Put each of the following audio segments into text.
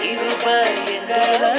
கிருப எங்களை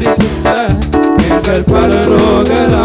Paris'inde Bir bel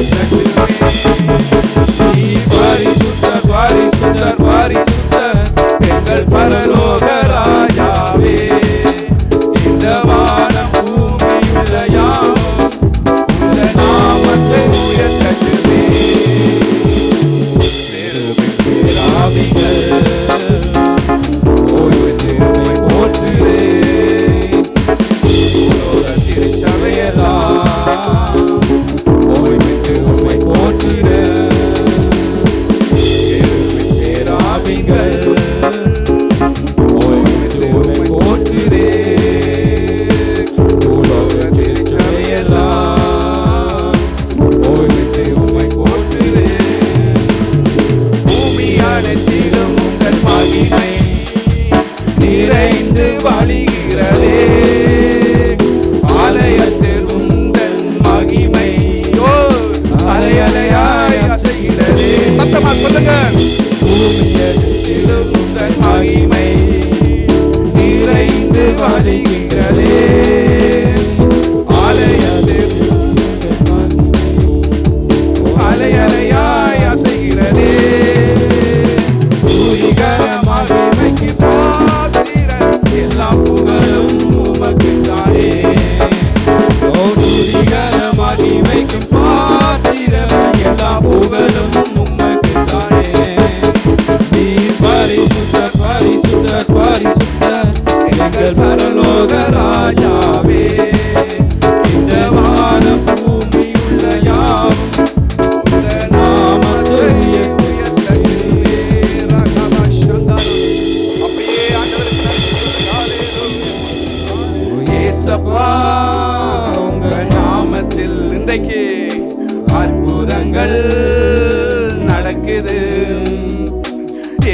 exactly.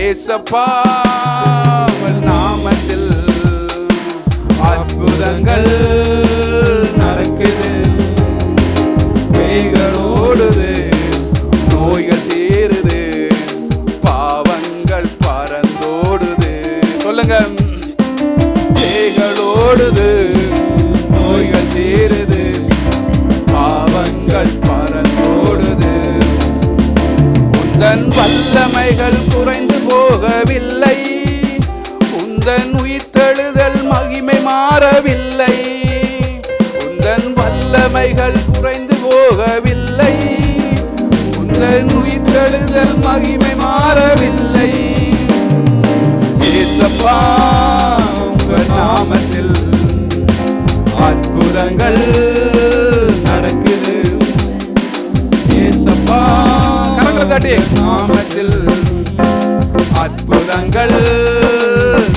ஏசப்பா நாமத்தில் அற்புதங்கள். என் உயிர்த்தெழுதல் மகிமை மாறவில்லை. ஏசப்பா உங்கள் நாமத்தில் அற்புதங்கள் நடக்குது. ஏசப்பா நாமத்தில் அற்புதங்கள்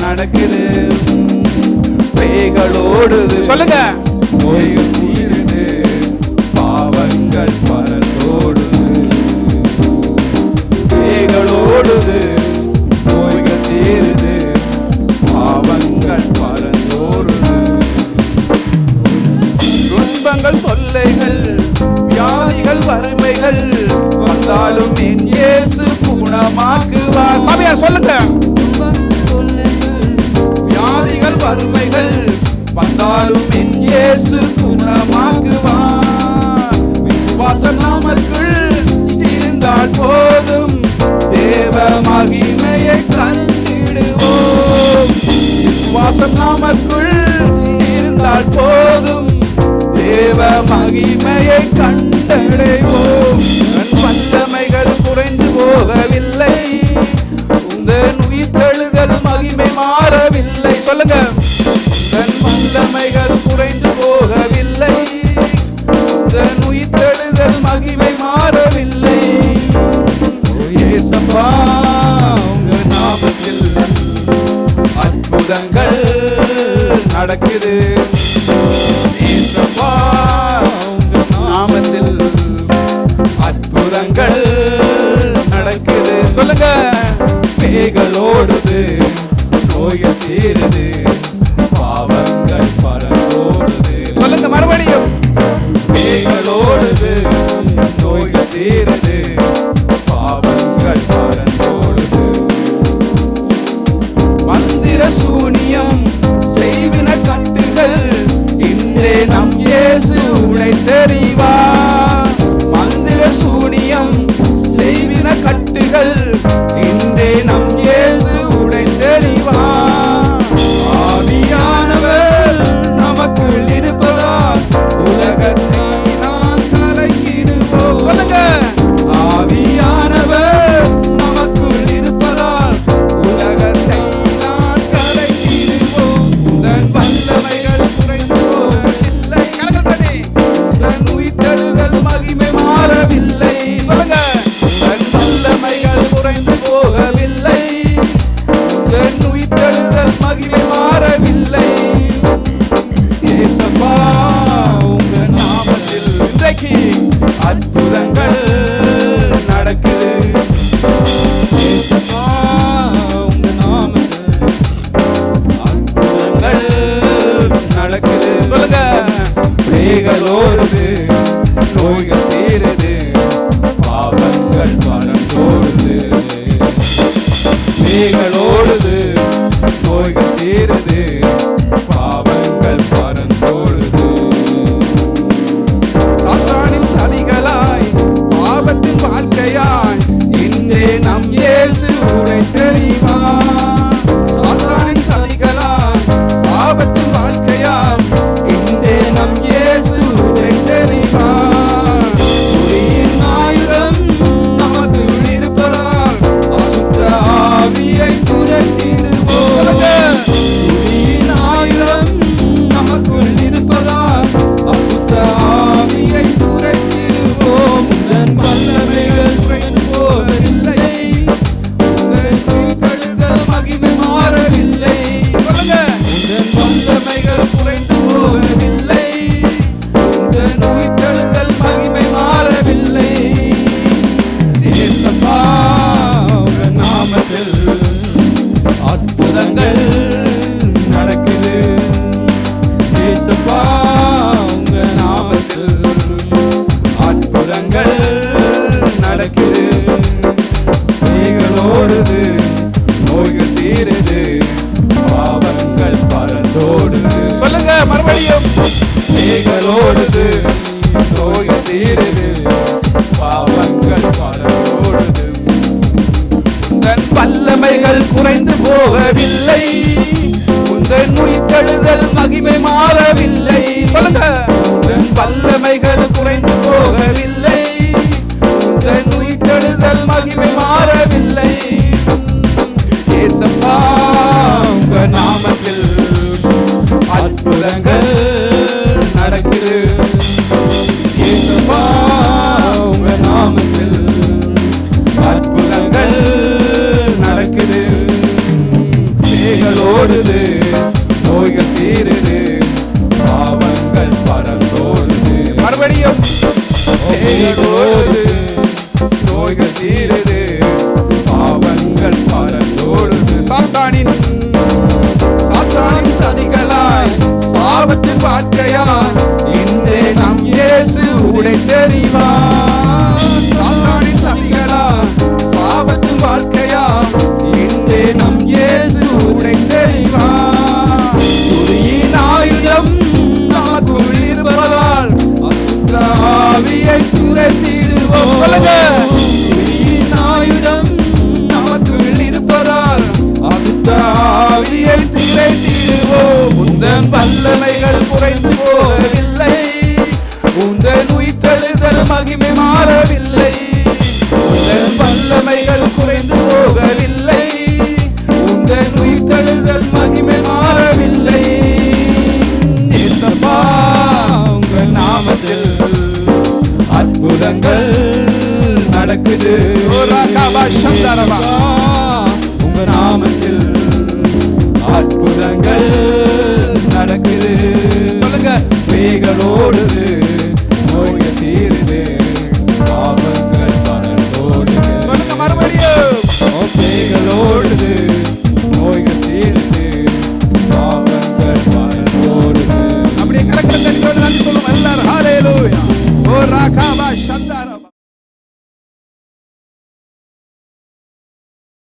நடக்குது. பேகளோடு சொல்லுங்க. ஓய்வு இயேசு குணமாக்குவான் விசுவாசம் நமக்குள் இருந்தால் போதும். தேவ தேவ மகிமையை கண்டடைவோம். கண் பந்தமைகள் குறைந்து போகவில்லை. உந்தன் உயிர்த்தெழுதல் மகிமை மாறவில்லை. சொல்லுங்க. கண் பந்தமைகள் I get it. வல்லமைகள் குறைந்து போகவில்லை.